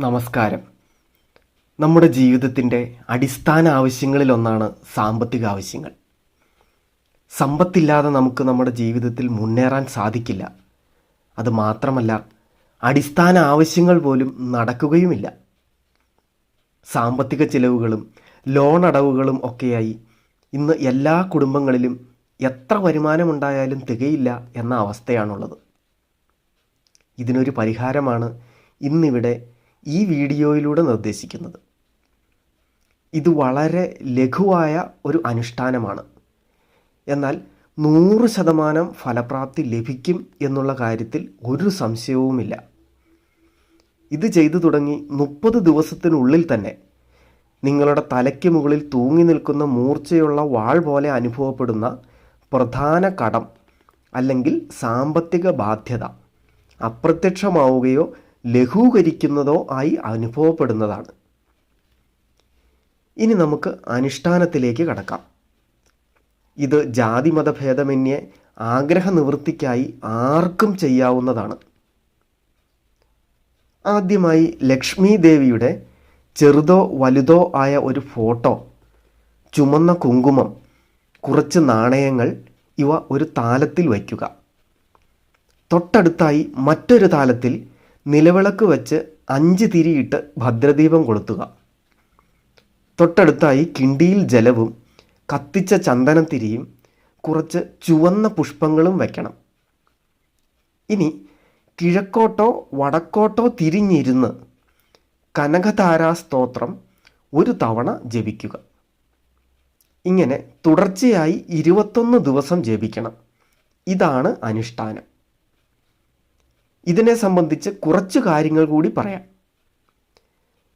നമസ്കാരം. നമ്മുടെ ജീവിതത്തിന്റെ അടിസ്ഥാന ആവശ്യങ്ങളിലൊന്നാണ് സാമ്പത്തിക ആവശ്യങ്ങൾ. സമ്പത്തില്ലാതെ നമുക്ക് നമ്മുടെ ജീവിതത്തിൽ മുന്നേറാൻ സാധിക്കില്ല. അത് മാത്രമല്ല അടിസ്ഥാന ആവശ്യങ്ങൾ പോലും നടക്കുകയുമില്ല. സാമ്പത്തിക ചിലവുകളും ലോൺ അടവുകളും ഒക്കെയായി ഇന്ന് എല്ലാ കുടുംബങ്ങളിലും എത്ര വരുമാനമുണ്ടായാലും തികയില്ല എന്ന അവസ്ഥയാണുള്ളത്. ഇതിനൊരു പരിഹാരമാണ് ഇന്നിവിടെ ഈ വീഡിയോയിലൂടെ നിർദ്ദേശിക്കുന്നത്. ഇത് വളരെ ലഘുവായ ഒരു അനുഷ്ഠാനമാണ്. എന്നാൽ നൂറ് ശതമാനം ഫലപ്രാപ്തി ലഭിക്കും എന്നുള്ള കാര്യത്തിൽ ഒരു സംശയവുമില്ല. ഇത് ചെയ്തു തുടങ്ങി മുപ്പത് ദിവസത്തിനുള്ളിൽ തന്നെ നിങ്ങളുടെ തലയ്ക്ക് മുകളിൽ തൂങ്ങി നിൽക്കുന്ന മൂർച്ചയുള്ള വാൾ പോലെ അനുഭവപ്പെടുന്ന പ്രധാന കടം അല്ലെങ്കിൽ സാമ്പത്തിക ബാധ്യത അപ്രത്യക്ഷമാവുകയോ ലഘൂകരിക്കുന്നതോ ആയി അനുഭവപ്പെടുന്നതാണ്. ഇനി നമുക്ക് അനുഷ്ഠാനത്തിലേക്ക് കടക്കാം. ഇത് ജാതിമത ഭേദമന്യേ ആഗ്രഹ നിവൃത്തിക്കായി ആർക്കും ചെയ്യാവുന്നതാണ്. ആദ്യമായി ലക്ഷ്മി ദേവിയുടെ ചെറുതോ വലുതോ ആയ ഒരു ഫോട്ടോ ചുമന്ന കുങ്കുമം കുറച്ച് നാണയങ്ങൾ ഇവ ഒരു താലത്തിൽ വയ്ക്കുക. തൊട്ടടുത്തായി മറ്റൊരു താലത്തിൽ നിലവിളക്ക് വെച്ച് അഞ്ച് തിരിയിട്ട് ഭദ്രദീപം കൊളുത്തുക. തൊട്ടടുത്തായി കിണ്ടിയിൽ ജലവും കത്തിച്ച ചന്ദനം തിരിയും കുറച്ച് ചുവന്ന പുഷ്പങ്ങളും വയ്ക്കണം ഇനി കിഴക്കോട്ടോ വടക്കോട്ടോ തിരിഞ്ഞിരുന്ന് കനകതാരാ സ്തോത്രം ഒരു തവണ ജപിക്കുക. ഇങ്ങനെ തുടർച്ചയായി ഇരുപത്തൊന്ന് ദിവസം ജപിക്കണം. ഇതാണ് അനുഷ്ഠാനം. ഇതിനെ സംബന്ധിച്ച് കുറച്ച് കാര്യങ്ങൾ കൂടി പറയാം.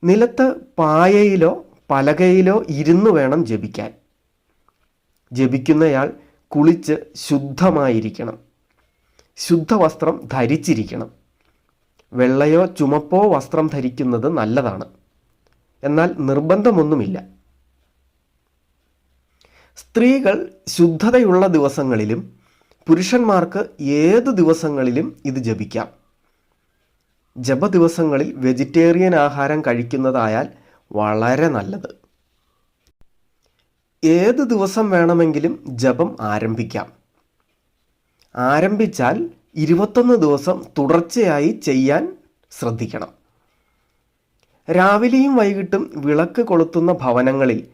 നിലത്ത് പായയിലോ പലകയിലോ ഇരുന്ന് വേണം ജപിക്കാൻ. ജപിക്കുന്നയാൾ കുളിച്ച് ശുദ്ധമായിരിക്കണം. ശുദ്ധവസ്ത്രം ധരിച്ചിരിക്കണം. വെള്ളയോ ചുമപ്പോ വസ്ത്രം ധരിക്കുന്നത് നല്ലതാണ്. എന്നാൽ നിർബന്ധമൊന്നുമില്ല. സ്ത്രീകൾ ശുദ്ധതയുള്ള ദിവസങ്ങളിലും പുരുഷന്മാർക്ക് ഏത് ദിവസങ്ങളിലും ഇത് ജപിക്കാം? ജപ ദിവസങ്ങളിൽ വെജിറ്റേറിയൻ ആഹാരം കഴിക്കുന്നതായാൽ വളരെ നല്ലത്. ഏത് ദിവസം വേണമെങ്കിലും ജപം ആരംഭിക്കാം. ആരംഭിച്ചാൽ ഇരുപത്തൊന്ന് ദിവസം തുടർച്ചയായി ചെയ്യാൻ ശ്രദ്ധിക്കണം. രാവിലെയും വൈകിട്ടും വിളക്ക് കൊളുത്തുന്ന ഭവനങ്ങളിൽ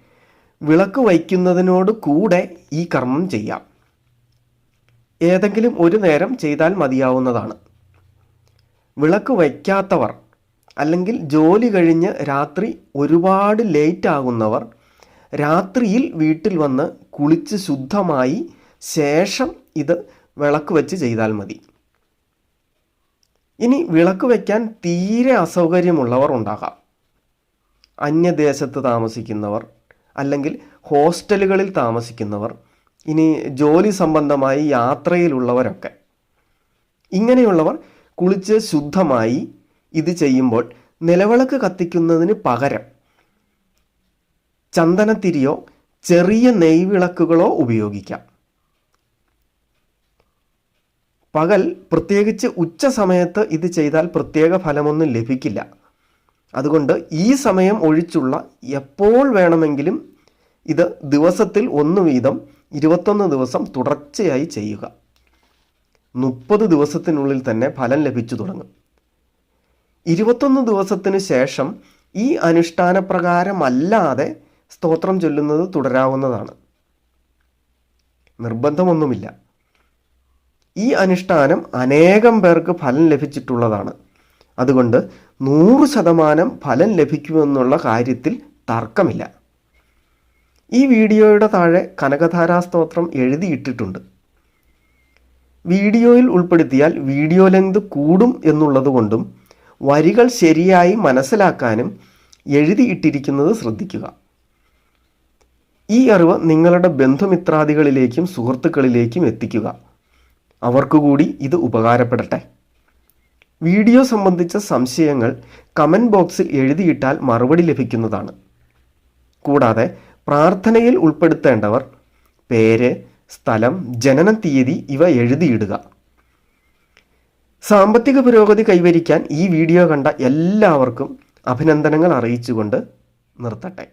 വിളക്ക് വയ്ക്കുന്നതിനോട് കൂടെ ഈ കർമ്മം ചെയ്യാം. ഏതെങ്കിലും ഒരു നേരം ചെയ്താൽ മതിയാവുന്നതാണ്. വിളക്ക് വയ്ക്കാത്തവർ അല്ലെങ്കിൽ ജോലി കഴിഞ്ഞ് രാത്രി ഒരുപാട് ലേറ്റ് ആകുന്നവർ രാത്രിയിൽ വീട്ടിൽ വന്ന് കുളിച്ച് ശുദ്ധമായി ശേഷം ഇത് വിളക്ക് വെച്ച് ചെയ്താൽ മതി. ഇനി വിളക്ക് വയ്ക്കാൻ തീരെ അസൗകര്യമുള്ളവർ ഉണ്ടാകാം. അന്യദേശത്ത് താമസിക്കുന്നവർ അല്ലെങ്കിൽ ഹോസ്റ്റലുകളിൽ താമസിക്കുന്നവർ ഇനി ജോലി സംബന്ധമായി യാത്രയിലുള്ളവരൊക്കെ. ഇങ്ങനെയുള്ളവർ കുളിച്ച് ശുദ്ധമായി ഇത് ചെയ്യുമ്പോൾ നിലവിളക്ക് കത്തിക്കുന്നതിന് പകരം ചന്ദനത്തിരിയോ ചെറിയ നെയ്വിളക്കുകളോ ഉപയോഗിക്കാം. പകൽ പ്രത്യേകിച്ച് ഉച്ച സമയത്ത് ഇത് ചെയ്താൽ പ്രത്യേക ഫലമൊന്നും ലഭിക്കില്ല. അതുകൊണ്ട് ഈ സമയം ഒഴിച്ചുള്ള എപ്പോൾ വേണമെങ്കിലും ഇത് ദിവസത്തിൽ ഒന്ന് വീതം ഇരുപത്തൊന്ന് ദിവസം തുടർച്ചയായി ചെയ്യുക. മുപ്പത് ദിവസത്തിനുള്ളിൽ തന്നെ ഫലം ലഭിച്ചു തുടങ്ങും. ഇരുപത്തൊന്ന് ദിവസത്തിന് ശേഷം ഈ അനുഷ്ഠാനപ്രകാരമല്ലാതെ സ്തോത്രം ചൊല്ലുന്നത് തുടരാവുന്നതാണ്. നിർബന്ധമൊന്നുമില്ല. ഈ അനുഷ്ഠാനം അനേകം പേർക്ക് ഫലം ലഭിച്ചിട്ടുള്ളതാണ്. അതുകൊണ്ട് നൂറ് ശതമാനം ഫലം ലഭിക്കുമെന്നുള്ള കാര്യത്തിൽ തർക്കമില്ല. ഈ വീഡിയോയുടെ താഴെ കനകധാരാസ്തോത്രം എഴുതിയിട്ടിട്ടുണ്ട്. വീഡിയോയിൽ ഉൾപ്പെടുത്തിയാൽ വീഡിയോ ലെങ്ത് കൂടും എന്നുള്ളതുകൊണ്ടും വരികൾ ശരിയായി മനസ്സിലാക്കാനും എഴുതിയിട്ടിരിക്കുന്നത് ശ്രദ്ധിക്കുക. ഈ അറിവ് നിങ്ങളുടെ ബന്ധുമിത്രാദികളിലേക്കും സുഹൃത്തുക്കളിലേക്കും എത്തിക്കുക. അവർക്കുകൂടി ഇത് ഉപകാരപ്പെടട്ടെ. വീഡിയോ സംബന്ധിച്ച സംശയങ്ങൾ കമന്റ് ബോക്സിൽ എഴുതിയിട്ടാൽ മറുപടി ലഭിക്കുന്നതാണ്. കൂടാതെ പ്രാർത്ഥനയിൽ ഉൾപ്പെടുത്തേണ്ടവർ പേര് സ്ഥലം ജനന തീയതി ഇവ എഴുതിയിടുക. സാമ്പത്തിക പുരോഗതി കൈവരിക്കാൻ ഈ വീഡിയോ കണ്ട എല്ലാവർക്കും അഭിനന്ദനങ്ങൾ അറിയിച്ചുകൊണ്ട് നിർത്തട്ടെ.